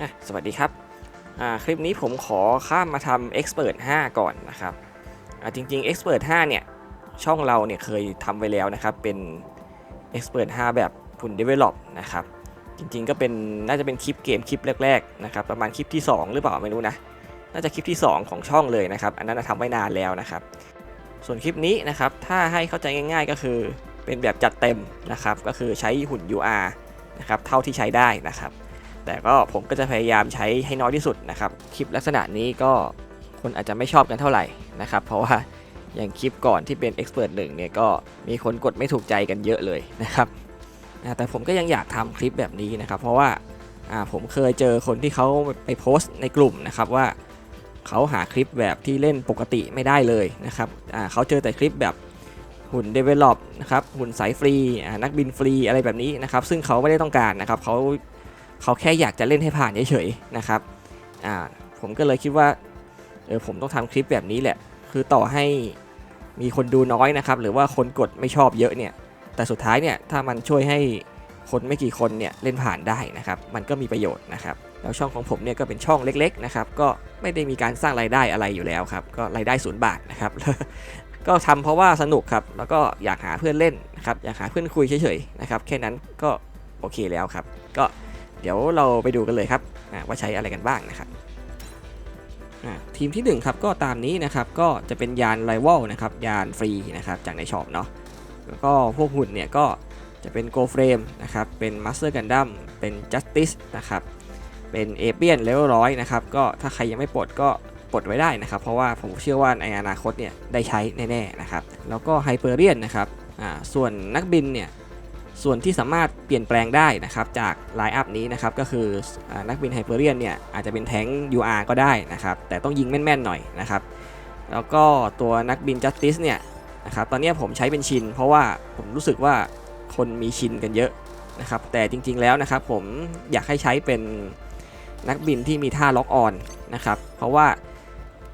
อะสวัสดีครับ คลิปนี้ผมขอข้ามมาทำ Expert 5 ก่อนนะครับจริงๆ Expert 5 เนี่ย ช่องเราเนี่ยเคยทำไว้แล้วนะครับ เป็น Expert 5 แบบหุ่น Develop นะครับ จริงๆก็เป็นน่าจะเป็นคลิปเกมคลิปแรกๆนะครับประมาณคลิปที่ 2 หรือเปล่าไม่รู้นะ น่าจะคลิปที่ 2 ของช่องเลยนะครับ อันนั้นทำไว้นานแล้วนะครับ ส่วนคลิปนี้นะครับถ้าให้เข้าใจง่าย ๆ ก็คือเป็นแบบจัดเต็มนะครับ ก็คือใช้หุ่น UR นะครับเท่าที่ใช้ได้นะครับ แต่ก็ผมก็จะพยายามใช้ให้น้อยที่สุดนะครับ คลิปลักษณะนี้ก็คนอาจจะไม่ชอบกันเท่าไหร่นะครับ เพราะว่าอย่างคลิปก่อนที่เป็น Expert 1เนี่ยก็มีคนกดไม่ถูกใจกันเยอะเลยนะครับแต่ผมก็ยังอยากทำคลิปแบบนี้นะครับ เพราะว่าผมเคยเจอคนที่เขาไปโพสต์ในกลุ่มนะครับว่าเขาหาคลิปแบบที่เล่นปกติไม่ได้เลยนะครับเขาเจอแต่คลิปแบบหุ่น Develop นะครับหุ่นสายฟรีนักบินฟรีอะไรแบบนี้นะครับ ซึ่งเขาไม่ได้ต้องการนะครับเขา เขาแค่อยากจะเล่นให้ผ่านเฉยๆนะครับอ่าผมก็เลยคิดว่าเออผมต้องทำคลิปแบบนี้แหละ คือต่อให้มีคนดูน้อยนะครับ หรือว่าคนกดไม่ชอบเยอะเนี่ย แต่สุดท้ายเนี่ยถ้ามันช่วยให้คนไม่กี่คนเนี่ยเล่นผ่านได้นะครับ มันก็มีประโยชน์นะครับ แล้วช่องของผมเนี่ยก็เป็นช่องเล็กๆนะครับ ก็ไม่ได้มีการสร้างรายได้อะไรอยู่แล้วครับ ก็รายได้ศูนย์บาทนะครับ ก็ทำเพราะว่าสนุกครับ แล้วก็อยากหาเพื่อนเล่นนะครับ อยากหาเพื่อนคุยเฉยๆนะครับ แค่นั้นก็โอเคแล้วครับ ก็ เดี๋ยวเราไปดูกันเลยครับว่าใช้อะไรกันบ้างนะครับทีมที่ 1 ครับก็ตามนี้นะครับก็จะเป็นยานไ i ว a l นะครับยานฟรีนะครับจากในช็อปเนาะแล้วก็พวกหุ่นเนี่ยก็จะเป็น Go Frame นะครับเป็น Master Gundam เป็น Justice นะครับเป็นเอเปียนเลเวลร้อยนะครับก็ถ้าใครยังไม่ปลดก็ปลดไว้ได้นะครับ เพราะว่าผมเชื่อว่าในอนาคตเนี่ยได้ใช้แน่ๆนะครับแล้วก็ไฮเปอร์เรียนนะครับอ่าส่วนนักบินเนี่ย ส่วนที่สามารถเปลี่ยนแปลงได้นะครับจากไลน์อัพนี้นะครับก็คือนักบินไฮเปอร์เรียนเนี่ยอาจจะเป็นแท้ง UR ก็ได้นะครับแต่ต้องยิงแม่นๆหน่อยนะครับแล้วก็ตัวนักบิน Justice เนี่ยนะครับตอนนี้ผมใช้เป็นชิน เพราะว่าผมรู้สึกว่าคนมีชินกันเยอะนะครับแต่จริงๆแล้วนะครับผมอยากให้ใช้เป็นนักบินที่มีท่าล็อกออนนะครับเพราะว่า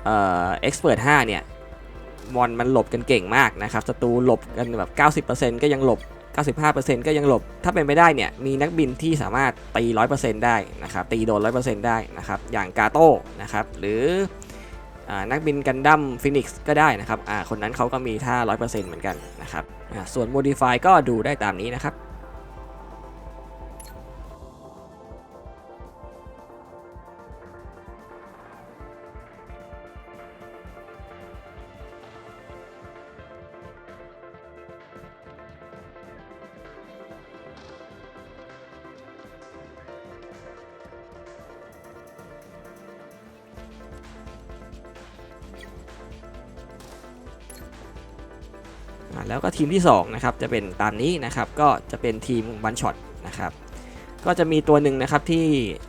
เอ่อ Expert 5เนี่ยมอนมันหลบกันเก่งมากนะครับศัตรูหลบกันแบบ 90%ก็ยังหลบ 95%ก็ยังหลบ ถ้าเป็นไปได้เนี่ยมีนักบินที่สามารถตี 100%ได้นะครับตีโดน 100%ได้นะครับอย่างกาโต้นะครับหรืออนักบินกันดั้มฟินิกซ์ก็ได้นะครับอ่าคนนั้นเขาก็มีท่า 100%เหมือนกันนะครับอ่าส่วนโมดิฟายก็ดูได้ตามนี้นะครับ แล้วก็ทีมที่2นะครับจะเป็นตามนี้นะครับก็จะเป็นทีมวันช็อตนะครับก็จะมีตัวหนึ่งนะครับที่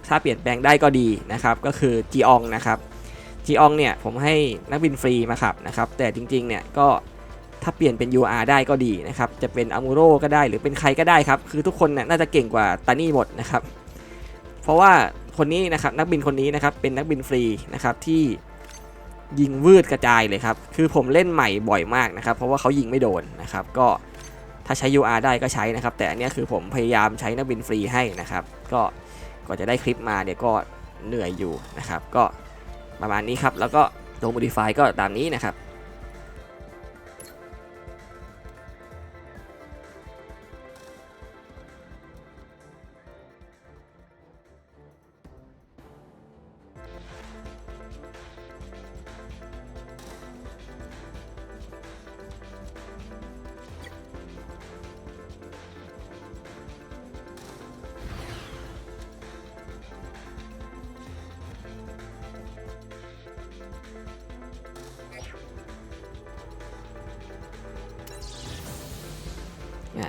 ถ้าเปลี่ยนแปลงได้ก็ดีนะครับก็คือจีอองนะครับจีอองเนี่ยผมให้นักบินฟรีมาขับนะครับแต่จริงๆเนี่ยก็ถ้าเปลี่ยนเป็น UR ได้ก็ดีนะครับจะเป็นอามูโรก็ได้หรือเป็นใครก็ได้ครับคือทุกคนน่ยน่าจะเก่งกว่าตานี่หมดนะครับเพราะว่าคนนี้นะครับนักบินคนนี้นะครับเป็นนักบินฟรีนะครับที่ ยิงวืดกระจายเลยครับ คือผมเล่นใหม่บ่อยมากนะครับ เพราะว่าเขายิงไม่โดนนะครับ ก็ถ้าใช้ UR ได้ก็ใช้นะครับ แต่อันเนี้ยคือผมพยายามใช้นักบินฟรีให้นะครับ ก็ก็จะได้คลิปมาเนี่ยก็เหนื่อยอยู่นะครับ ก็ประมาณนี้ครับ แล้วก็ตัว modify ก็ตามนี้นะครับ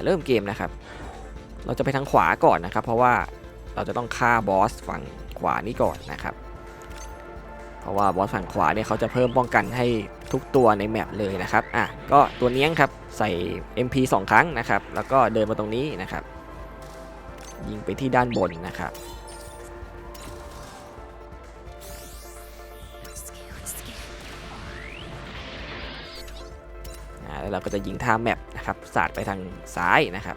เริ่มเกมนะครับ เราจะไปทางขวาก่อนนะครับ เพราะว่าเราจะต้องฆ่าบอสฝั่งขวานี้ก่อนนะครับ เพราะว่าบอสฝั่งขวาเนี่ยเขาจะเพิ่มป้องกันให้ทุกตัวในแมปเลยนะครับอะก็ตัวเนี้ยครับใส่ MP 2 ครั้งนะครับ แล้วก็เดินมาตรงนี้นะครับ ยิงไปที่ด้านบนนะครับ เราก็จะยิงท่าแมปนะครับสาดไปทางซ้ายนะครับ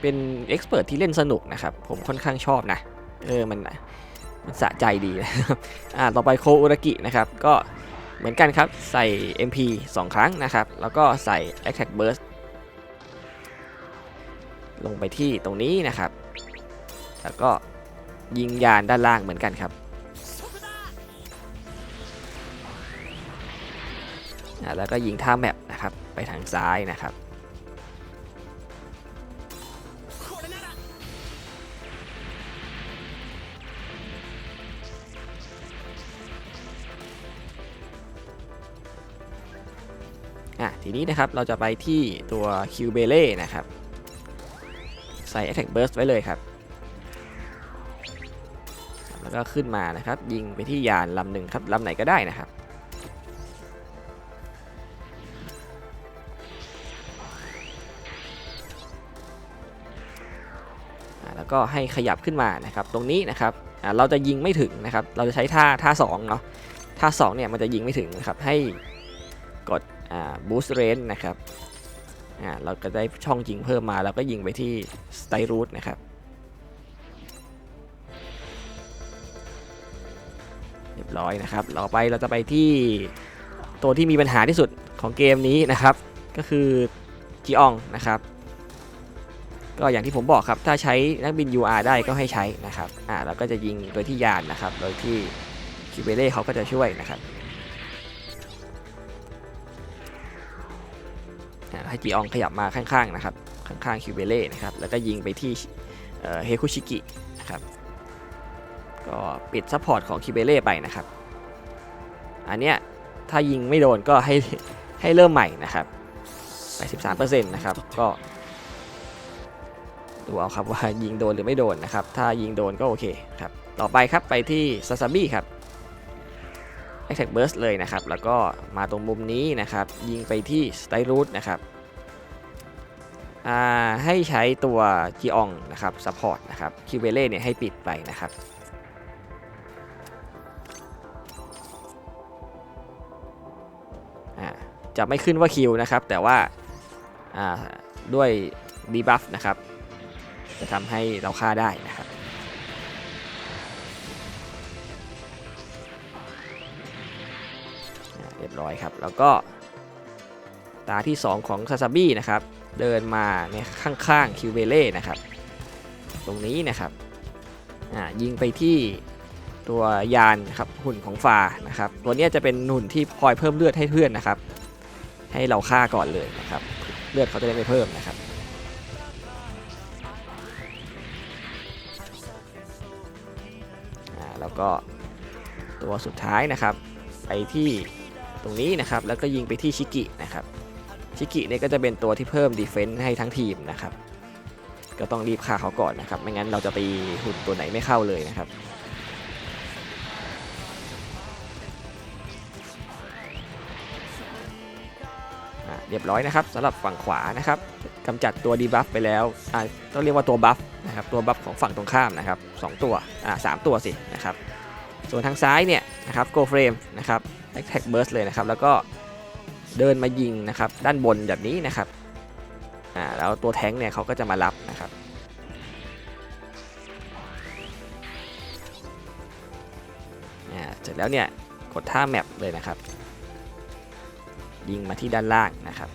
เป็นเอ็กซ์เพรสที่เล่นสนุกนะครับ ผมค่อนข้างชอบนะ เออ มันมันสะใจดีนะครับอ่าต่อไปโคอุระกินะครับ ก็เหมือนกันครับ ใส่ MP 2 ครั้งนะครับ แล้วก็ใส่ Attack Burst ลงไปที่ตรงนี้นะครับ แล้วก็ยิงยานด้านล่างเหมือนกันครับแล้วก็ยิงท่าแมปนะครับไปทางซ้ายนะครับอะทีนี้นะครับเราจะไปที่ตัว Q b e l l e นะครับ ส่ Attack Burst ไว้เลยครับ แล้วก็ขึ้นมานะครับ ยิงไปที่ยานลำหนึ่งครับลำไหนก็ได้นะครับแล้วก็ให้ขยับขึ้นมานะครับ ตรงนี้นะครับเราจะยิงไม่ถึงนะครับ เราจะใช้ท่าท่าสองเนาะท่าสองเนี่ยมันจะยิงไม่ถึงนะครับให้กดอ่า boost range นะครับ อ่าเราก็ได้ช่องยิงเพิ่มมาแล้วก็ยิงไปที่ style root นะครับเรียบร้อยนะครับต่อไปเราจะไปที่ตัวที่มีปัญหาที่สุดของเกมนี้นะครับ ก็คือจีอองนะครับ ก็อย่างที่ผมบอกครับ ถ้าใช้นักบิน UR ได้ก็ให้ใช้นะครับอ่าแล้วก็จะยิงโดยที่ยานนะครับ โดยที่คิเบเล่เขาก็จะช่วยนะครับ ให้จีอองขยับมาข้างๆนะครับข้างๆคิเบเล่นะครับแล้วก็ยิงไปที่เฮคุชิกินะครับก็ปิดซัพพอร์ตของคิเบเล่ไปนะครับ อันเนี้ยถ้ายิงไม่โดนก็ให้ให้เริ่มใหม่นะครับ83%นะครับก็ดูเอาครับว่ายิงโดนหรือไม่โดนนะครับ ถ้ายิงโดนก็โอเคครับ ต่อไปครับไปที่ซาซาบิครับ Attack Burst เลยนะครับ แล้วก็มาตรงมุมนี้นะครับ ยิงไปที่ Style Root นะครับ ให้ใช้ตัวจีอองนะครับ Support นะครับคิวเบเล่เนี่ยให้ปิดไปนะครับจะไม่ขึ้นว่าคิวนะครับ แต่ว่าด้วยดีบัฟนะครับ จะทำให้เราฆ่าได้นะครับเรียบร้อยครับ แล้วก็ ตาที่ 2 ของซาซาบี้นะครับ เดินมาในข้างๆคิวเบเล่นะครับ ตรงนี้นะครับยิงไปที่ตัวยานครับหุ่นของฟานะครับ ตัวนี้จะเป็นหุ่นที่คอยเพิ่มเลือดให้เพื่อนนะครับ ให้เราฆ่าก่อนเลยนะครับ เลือดเขาจะได้ไม่เพิ่มนะครับแล้วก็ตัวสุดท้ายนะครับ ไปที่ตรงนี้นะครับ แล้วก็ยิงไปที่ชิกินะครับ ชิกิเนี่ยก็จะเป็นตัวที่เพิ่มดีเฟนซ์ให้ทั้งทีมนะครับ ก็ต้องรีบฆ่าเขาก่อนนะครับ ไม่งั้นเราจะตีหุ่นตัวไหนไม่เข้าเลยนะครับเรียบร้อยนะครับสำหรับฝั่งขวานะครับกำจัดตัวดีบัฟไปแล้วต้องเรียกว่าตัวบัฟนะครับตัวบัฟของฝั่งตรงข้ามนะครับสองตัวอ่าสามตัวสินะครับส่วนทางซ้ายเนี่ยนะครับโกเฟรมนะครับแท็กเบิร์สเลยนะครับแล้วก็ เดินมายิงนะครับ ด้านบนแบบนี้นะครับอ่าแล้วตัวแท้งเนี่ยเขาก็จะมารับนะครับอ่าเสร็จแล้วเนี่ยกดท่าแมปเลยนะครับ ยิงมาที่ด้านล่างนะครับ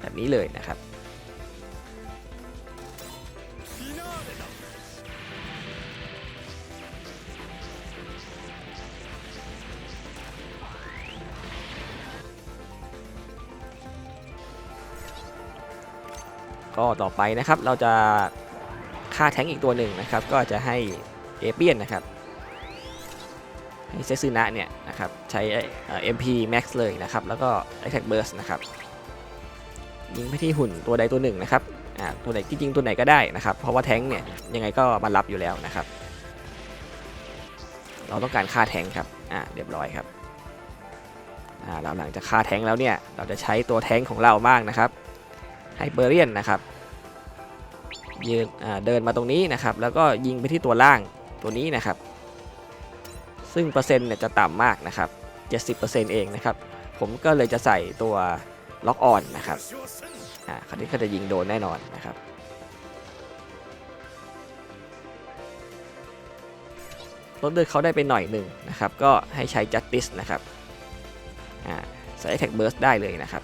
แบบนี้เลยนะครับ ก็ต่อไปนะครับเราจะฆ่าแท้งอีกตัวหนึ่งนะครับ ก็จะให้เอเปียนนะครับให้เซซึนะเนี่ยนะครับใช้เอ่อ MP Max เลยนะครับ แล้วก็ Attack Burst นะครับยิงไปที่หุ่นตัวใดตัวหนึ่งนะครับอ่าตัวไหนที่จริงตัวไหนก็ได้นะครับ เพราะว่าแท้งเนี่ยยังไงก็มารับอยู่แล้วนะครับ เราต้องการฆ่าแท้งครับอ่าเรียบร้อยครับอ่าเราหลังจากฆ่าแท้งแล้วเนี่ยเราจะใช้ตัวแท้งของเราบ้างนะครับ ไฮเปอร์เรียนนะครับยืนเดินมาตรงนี้นะครับ แล้วก็ยิงไปที่ตัวล่างตัวนี้นะครับ ซึ่งเปอร์เซ็นต์เนี่ยจะต่ำมากนะครับ 70%เองนะครับ ผมก็เลยจะใส่ตัวล็อกออนนะครับอ่าคราวนี้ก็จะยิงโดนแน่นอนนะครับลดเลือดเขาได้ไปหน่อยหนึ่งนะครับ ก็ให้ใช้จัสติสนะครับอ่าใส่แท็คเบิร์สได้เลยนะครับ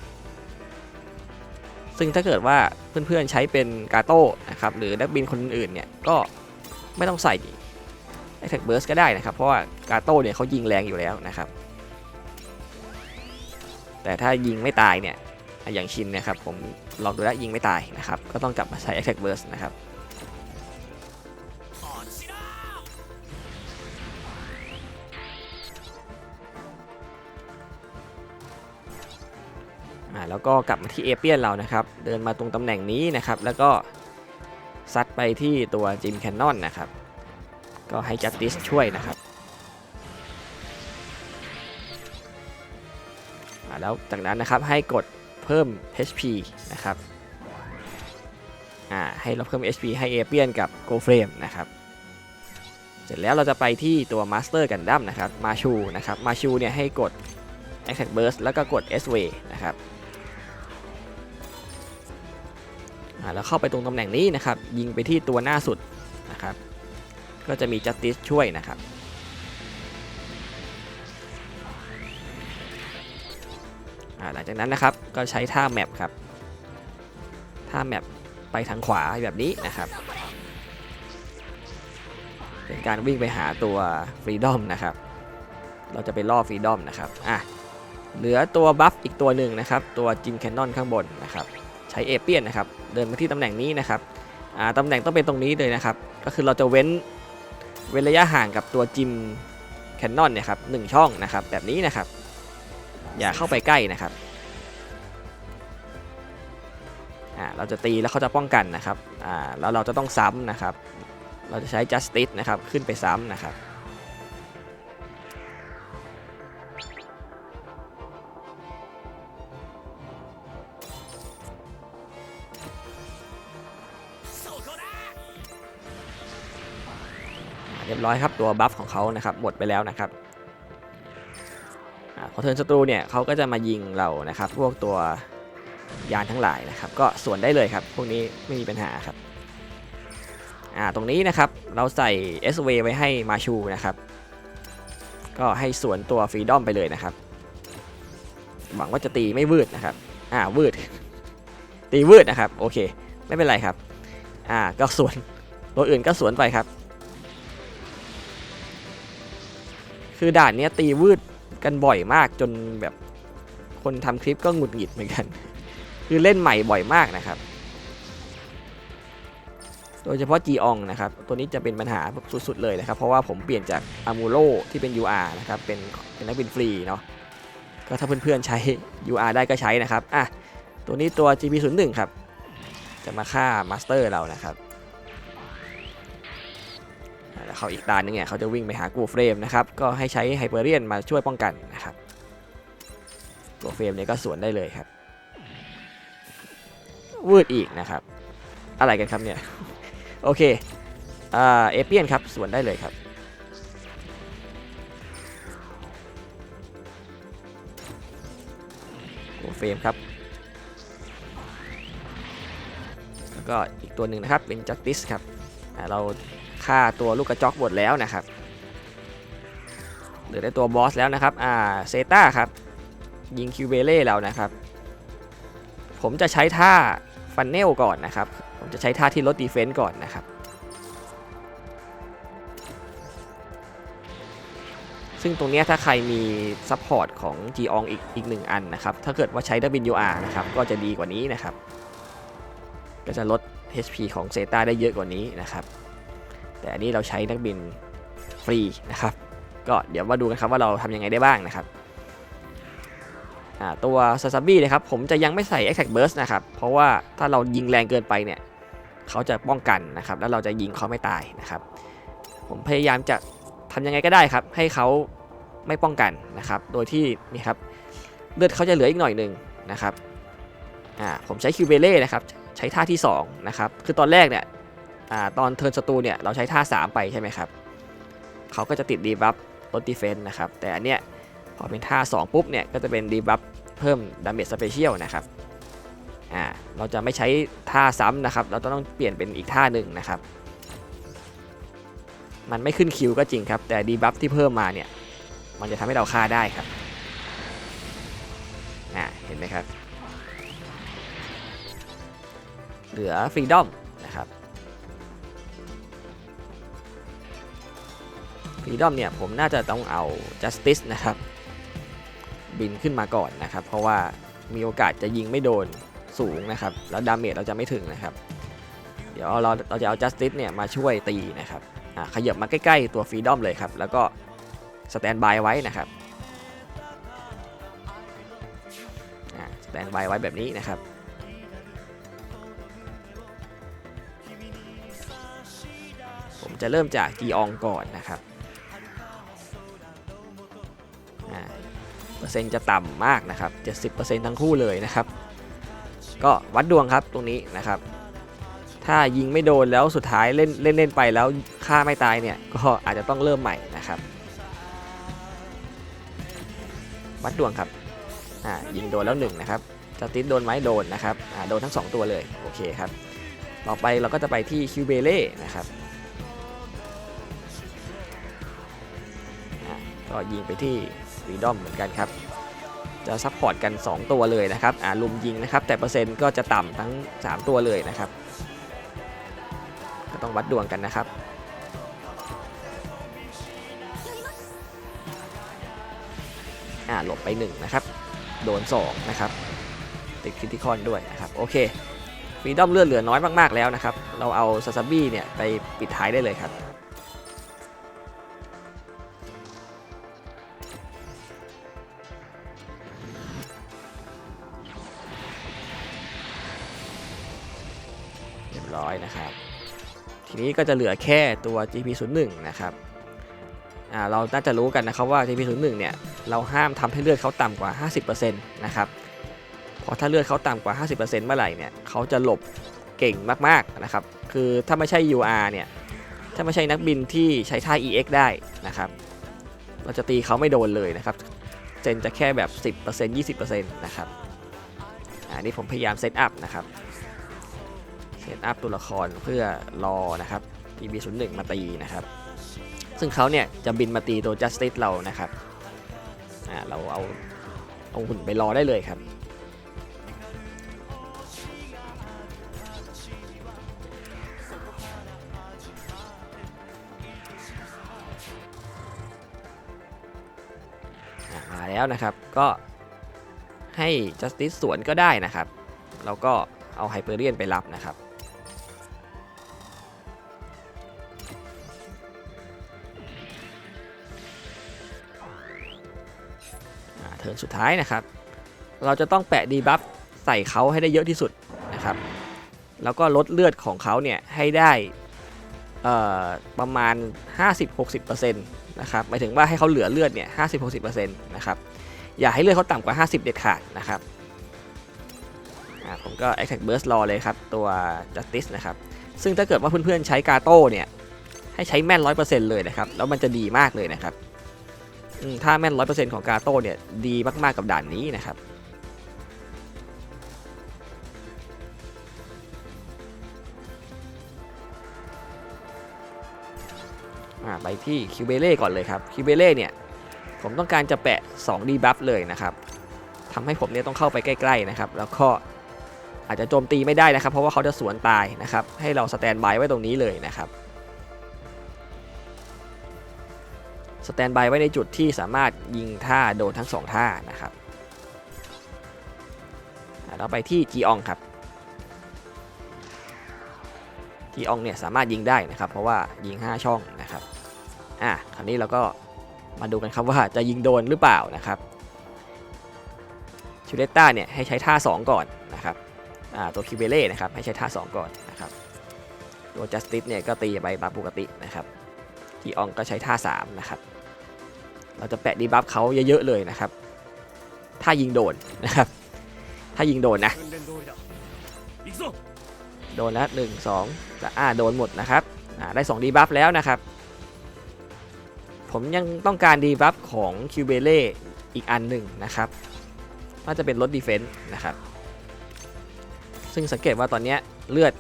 ซึ่งถ้าเกิดว่าเพื่อนๆใช้เป็นกาโต้นะครับหรือนักบินคนอื่นๆเนี่ยก็ไม่ต้องใส่ attack burst ก็ได้นะครับ เพราะว่ากาโต้เนี่ยเขายิงแรงอยู่แล้วนะครับ แต่ถ้ายิงไม่ตายเนี่ยอย่างชินนะครับผมลองดูแล้วยิงไม่ตายนะครับ ก็ต้องกลับมาใช้ attack burst นะครับ อ่าแล้วก็กลับมาที่เอเปียนเรานะครับ เดินมาตรงตำแหน่งนี้นะครับ แล้วก็ซัดไปที่ตัวจิมแคนนอนนะครับ ก็ให้จั s ติสช่วยนะครับอ่าแล้วจากนั้นนะครับให้กดเพิ่ม HP นะครับอ่าให้เราเพิ่ม HP ให้เอเปียนกับโกเฟรมนะครับ เสร็จแล้วเราจะไปที่ตัว Master กันดั้มนะครับ มาชูนะครับ มาชูเนี่ยให้กด Attack Burst แล้วก็กด S Way นะครับ แล้วเข้าไปตรงตำแหน่งนี้นะครับ ยิงไปที่ตัวหน้าสุดนะครับ ก็จะมี Justice ช่วยนะครับ หลังจากนั้นนะครับก็ใช้ท่าแมปครับ ท่าแมปไปทางขวาแบบนี้นะครับ เป็นการวิ่งไปหาตัว Freedom นะครับ เราจะไปล่อ Freedom นะครับ อะ เหลือตัวบัฟอีกตัวหนึ่งนะครับ ตัวจิมแคนนอนข้างบนนะครับ ใช้เอเปียนนะครับ เดินมาที่ตำแหน่งนี้นะครับตำแหน่งต้องเป็นตรงนี้เลยนะครับ ก็คือเราจะเว้นเว้นระยะห่างกับตัวจิมแคนนอนเนี่ยครับหนึ่งช่องนะครับ แบบนี้นะครับ อย่าเข้าไปใกล้นะครับเราจะตีแล้วเขาจะป้องกันนะครับอ่าแล้วเราจะต้องซ้ำนะครับ เราจะใช้ justice นะครับ ขึ้นไปซ้ำนะครับ ร้อยครับตัวบัฟของเขานะครับหมดไปแล้วนะครับอพอเทินศัตรูเนี่ยเขาก็จะมายิงเรานะครับ พวกตัวยานทั้งหลายนะครับ ก็สวนได้เลยครับ พวกนี้ไม่มีปัญหาครับอ่าตรงนี้นะครับเราใส่ s w ไว้ให้มาชูนะครับ ก็ให้สวนตัวฟรีดอมไปเลยนะครับ หวังว่าจะตีไม่วืดนะครับอ่าวืด ตีวืดนะครับ โอเค ไม่เป็นไรครับอ่าก็สวนตัวอื่นก็สวนไปครับ คือด่านเนี้ยตีวืดกันบ่อยมากจนแบบคนทำคลิปก็หงุดหงิดเหมือนกัน คือเล่นใหม่บ่อยมากนะครับ โดยเฉพาะ g ีอองนะครับ ตัวนี้จะเป็นปัญหาสุดๆเลยนะครับ เพราะว่าผมเปลี่ยนจากอามูโ o ที่เป็น UR นะครับ เป็นเป็นนักบินฟรีเนาะ ก็ถ้าเพื่อนๆใช้ UR ได้ก็ใช้นะครับ อะ ตัวนี้ตัว GP01 ครับ จะมาฆ่ามาสเตอร์เรานะครับ แล้วเขาอีกตาหนึงเนี่ยเขาจะวิ่งไปหากูเฟรมนะครับก็ให้ใช้ไฮเปอร์เรียนมาช่วยป้องกันนะครับกูเฟรมเนี่ยก็สวนได้เลยครับวืดอีกนะครับ อะไรกันครับเนี่ยโอเคอ่าเอเปียนครับสวนได้เลยครับกูเฟรมครับแล้วก็อีกตัวหนึ่งนะครับเป็นจัสติสครับเรา ฆ่าตัวลูกกระจอกหมดแล้วนะครับเหลือได้ตัวบอสแล้วนะครับอ่าเซต้าครับยิงคิวเบเล่แล้วนะครับ ผมจะใช้ท่าฟันเนลก่อนนะครับ ผมจะใช้ท่าที่ลดดีเฟนต์ก่อนนะครับซึ่งตรงนี้ถ้าใครมีซัพพอร์ตของ g ีอองอีกอีกหนึ่งอันนะครับ ถ้าเกิดว่าใช้ WR นะครับ ก็จะดีกว่านี้นะครับ ก็จะลด HP ของเซต้าได้เยอะกว่านี้นะครับ แต่อันนี้เราใช้นักบินฟรีนะครับ ก็เดี๋ยวมาดูกันครับว่าเราทำยังไงได้บ้างนะครับตัวซาซาบี้นะครับผมจะยังไม่ใส่ Attack Burst นะครับ เพราะว่าถ้าเรายิงแรงเกินไปเนี่ยเขาจะป้องกันนะครับ แล้วเราจะยิงเขาไม่ตายนะครับ ผมพยายามจะทำยังไงก็ได้ครับ ให้เขาไม่ป้องกันนะครับ โดยที่นี่ครับเลือดเขาจะเหลืออีกหน่อยหนึ่งนะครับอ่าผมใช้คิวเบเล่นะครับใช้ท่าที่สองนะครับคือตอนแรกเนี่ย อ่าตอนเทิร์นศัตรูเนี่ยเราใช้ท่า 3 ไปใช่ไหมครับเขาก็จะติดดีบัฟลดดีเฟนต์นะครับ แต่อันเนี้ยพอเป็นท่า 2 ปุ๊บเนี่ยก็จะเป็นดีบัฟเพิ่มดาเมจสเปเชียลนะครับอ่าเราจะไม่ใช้ท่าซ้ำนะครับ เราต้องเปลี่ยนเป็นอีกท่าหนึ่งนะครับ มันไม่ขึ้นคิวก็จริงครับ แต่ดีบัฟที่เพิ่มมาเนี่ยมันจะทำให้เราฆ่าได้ครับอ่าเห็นไหมครับ เหลือฟรีดอม ฟรีดอมเนี่ยผมน่าจะต้องเอา justice นะครับบินขึ้นมาก่อนนะครับ เพราะว่ามีโอกาสจะยิงไม่โดนสูงนะครับ แล้วดาเมจเราจะไม่ถึงนะครับ เดี๋ยวเราเราจะเอา justice เนี่ยมาช่วยตีนะครับขยับมาใกล้ๆตัวฟรีดอมเลยครับ แล้วก็สแตนบายไว้นะครับสแตนบายไว้แบบนี้นะครับผมจะเริ่มจากจีอองก่อนนะครับ 70%จะต่ำมากนะครับ 70%ทั้งคู่เลยนะครับ ก็วัดดวงครับตรงนี้นะครับ ถ้ายิงไม่โดนแล้วสุดท้ายเล่นเล่นเล่นไปแล้วฆ่าไม่ตายเนี่ยก็อาจจะต้องเริ่มใหม่นะครับ วัดดวงครับอ่ายิงโดนแล้วหนึ่งนะครับจะติดโดนไหมโดนนะครับอ่าโดนทั้ง 2 ตัวเลยโอเคครับต่อไปเราก็จะไปที่คิวเบเล่นะครับก็ยิงไปที่ วีดอมเหมือนกันครับจะซัพพอร์ตกัน 2 ตัวเลยนะครับอ่าลุมยิงนะครับ แต่เปอร์เซ็นต์ก็จะต่ำทั้ง 3 ตัวเลยนะครับ ก็ต้องวัดดวงกันนะครับ อ่าหลบไป 1 นะครับ โดน 2 นะครับ ติดคิติคอนด้วยนะครับ โอเคฟรีดอมเลือดเหลือน้อยมาก ๆ แล้วนะครับ เราเอาซาซาบี้เนี่ย ไปปิดท้ายได้เลยครับ เรียบร้อยนะครับ ทีนี้ก็จะเหลือแค่ตัว GP01 นะครับเราน่าจะรู้กันนะครับว่า GP01 เนี่ยเราห้ามทำให้เลือดเขาต่ำกว่า 50%นะครับเพราะถ้าเลือดเขาต่ำกว่า 50%เมื่อไหร่เนี่ยเขาจะหลบเก่งมากๆนะครับ คือถ้าไม่ใช่ UR เนี่ยถ้าไม่ใช่นักบินที่ใช้ท่า EX ได้นะครับ เราจะตีเขาไม่โดนเลยนะครับเซนจะแค่แบบ 10% 20%นะครับอ่านี่ผมพยายามเซตอัพนะครับ เซตอัพตัวละครเพื่อรอนะครับ TB01 มาตีนะครับ ซึ่งเขาเนี่ยจะบินมาตีตัว Justice เรานะครับอ่าเราเอาเอาหุ่นไปรอได้เลยครับมาแล้วนะครับก็ให้ Justice สวนก็ได้นะครับ แล้วก็เอาไฮเปอร์เรียนไปรับนะครับ ทิร์นสุดท้ายนะครับ เราจะต้องแปะดีบัฟใส่เขาให้ได้เยอะที่สุดนะครับ แล้วก็ลดเลือดของเขาเนี่ยให้ได้ประมาณ 50-60%นะครับหมายถึงว่าให้เขาเหลือเลือดเนี่ย50-60%นะครับอย่าให้เลือดเขาต่ำกว่า 50 เด็ดขาดนะครับอ่าผมก็ Attack Burst รอเลยครับ ตัว Justice นะครับ ซึ่งถ้าเกิดว่าเพื่อนๆใช้กาโต้เนี่ย ให้ใช้แม่น 100%เลยนะครับ แล้วมันจะดีมากเลยนะครับ ถ้าแม่น100%ของกาโต้เนี่ยดีมากๆกับด่านนี้นะครับไปที่คิวเบเล่ก่อนเลยครับคิวเบเล่เนี่ยผมต้องการจะแปะ2ดีบัฟเลยนะครับทำให้ผมเนี่ยต้องเข้าไปใกล้ๆนะครับ แล้วก็อาจจะโจมตีไม่ได้นะครับ เพราะว่าเขาจะสวนตายนะครับ ให้เราสแตนบายไว้ตรงนี้เลยนะครับ สแตนบายไว้ในจุดที่สามารถยิงท่าโดนทั้ง 2 ท่านะครับเราไปที่จีอองครับจีอองเนี่ยสามารถยิงได้นะครับ เพราะว่ายิง 5 ช่องนะครับอะคราวนี้เราก็มาดูกันครับว่าจะยิงโดนหรือเปล่านะครับชูเลต้าเนี่ยให้ใช้ท่า 2 ก่อนนะครับอ่าตัวคิเบเล่นะครับให้ใช้ท่า 2 ก่อนนะครับตัวจัสติสเนี่ยก็ตีไปตามปกตินะครับจีอองก็ใช้ท่า 3 นะครับ เราจะแปะดีบัฟเขาเยอะๆเลยนะครับ ถ้ายิงโดนนะครับ ถ้ายิงโดนนะ โดนแล้วหนึ่งสองอ่าโดนหมดนะครับได้สองดีบัฟแล้วนะครับ ผมยังต้องการดีบัฟของคิวเบเล่อีกอันหนึ่งนะครับน่าจะเป็นลดดีเฟนส์นะครับ ซึ่งสังเกตว่าตอนนี้เลือด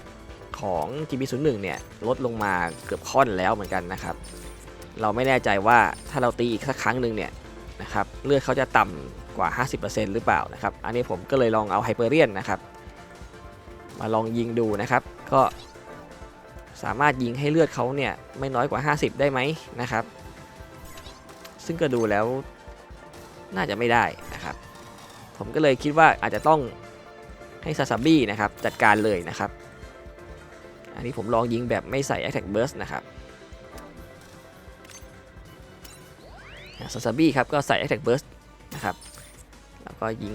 ของ GB01 เนี่ยลดลงมาเกือบค่อนแล้วเหมือนกันนะครับ เราไม่แน่ใจว่าถ้าเราตีอีกสักครั้งหนึ่งเนี่ยนะครับเลือดเขาจะต่ำกว่า 50%หรือเปล่านะครับ อันนี้ผมก็เลยลองเอาไฮเปอร์เรียนนะครับ มาลองยิงดูนะครับ ก็สามารถยิงให้เลือดเขาเนี่ยไม่น้อยกว่า 50 ได้ไหมนะครับ ซึ่งก็ดูแล้วน่าจะไม่ได้นะครับ ผมก็เลยคิดว่าอาจจะต้องให้ซาซาบี้นะครับจัดการเลยนะครับ อันนี้ผมลองยิงแบบไม่ใส่ Attack Burst นะครับ ซาซาบี้ครับก็ใส่ Attack Burst นะครับ แล้วก็ยิง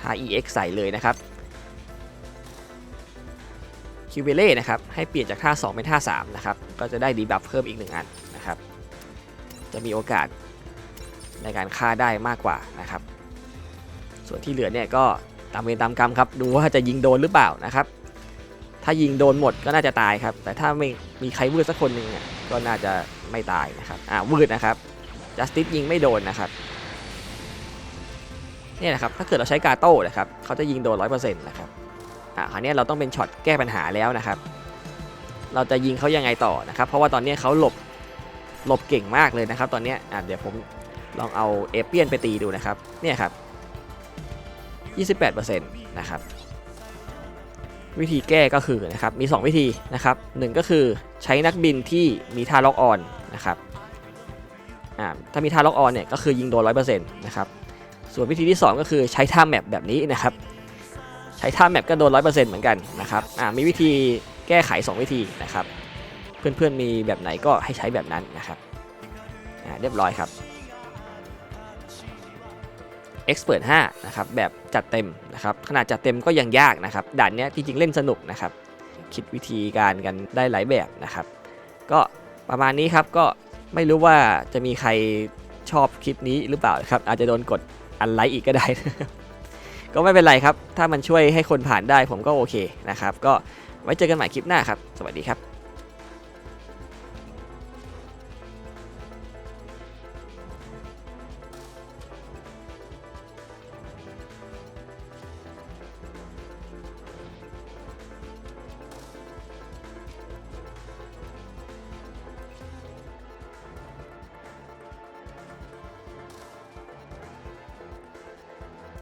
ท่า EX ใส่เลยนะครับคิวเบเล่นะครับให้เปลี่ยนจากท่า 2 เป็นท่า 3 นะครับ ก็จะได้ดีบัฟเพิ่มอีก 1 อันนะครับ จะมีโอกาสในการฆ่าได้มากกว่านะครับ ส่วนที่เหลือเนี่ยก็ตามเวรตามกรรมครับ ดูว่าจะยิงโดนหรือเปล่านะครับ ถ้ายิงโดนหมดก็น่าจะตายครับ แต่ถ้าไม่มีใครวืดสักคนหนึ่งเนี่ยก็น่าจะไม่ตายนะครับ อ่าวืดนะครับ จัสติสยิงไม่โดนนะครับเนี่ยนะครับถ้าเกิดเราใช้กาโต้นะครับเขาจะยิงโดน100%นะครับอ่าคราวนี้เราต้องเป็นช็อตแก้ปัญหาแล้วนะครับ เราจะยิงเขายังไงต่อนะครับ เพราะว่าตอนนี้เขาหลบหลบเก่งมากเลยนะครับ ตอนนี้อะเดี๋ยวผมลองเอาเอเปียนไปตีดูนะครับเนี่ยครับ 28%นะครับวิธีแก้ก็คือนะครับมี 2 วิธีนะครับหนึ่งก็คือใช้นักบินที่มีท่าล็อกออนนะครับ ถ้ามีท่าล็อกออนเนี่ยก็คือยิงโดน100%นต์นะครับส่วนวิธีที่ 2 ก็คือใช้ท่าแมปแบบนี้นะครับใช้ท่าแมปก็โดน100%เปอร์เซ็นต์เหมือนกันนะครับมีวิธีแก้ไข 2 วิธีนะครับ เพื่อนๆมีแบบไหนก็ให้ใช้แบบนั้นนะครับเรียบร้อยครับ Expert 5นะครับแบบจัดเต็มนะครับขนาดจัดเต็มก็ยังยากนะครับด่านนี้จริงๆเล่นสนุกนะครับ คิดวิธีการกันได้หลายแบบนะครับ ก็ประมาณนี้ครับก็ ไม่รู้ว่าจะมีใครชอบคลิปนี้หรือเปล่าครับ อาจจะโดนกดอันไลค์อีกก็ได้ ก็ไม่เป็นไรครับ ถ้ามันช่วยให้คนผ่านได้ผมก็โอเคนะครับ ก็ไว้เจอกันใหม่คลิปหน้าครับ สวัสดีครับ